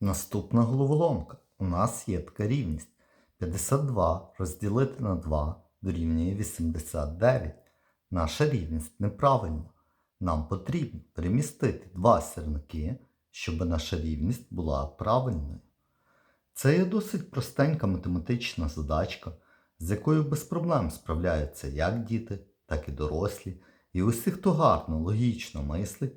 Наступна головоломка. У нас є така рівність. 52 розділити на 2 дорівнює 89. Наша рівність неправильна. Нам потрібно перемістити два сірники, щоб наша рівність була правильною. Це є досить простенька математична задачка, з якою без проблем справляються як діти, так і дорослі, і усі, хто гарно, логічно мислить,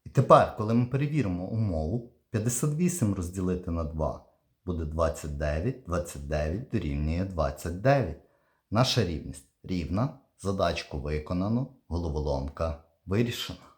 І тепер, коли ми перевіримо умову, 58 розділити на 2 буде 29, 29 дорівнює 29. Наша рівність рівна, задачку виконано, головоломка вирішена.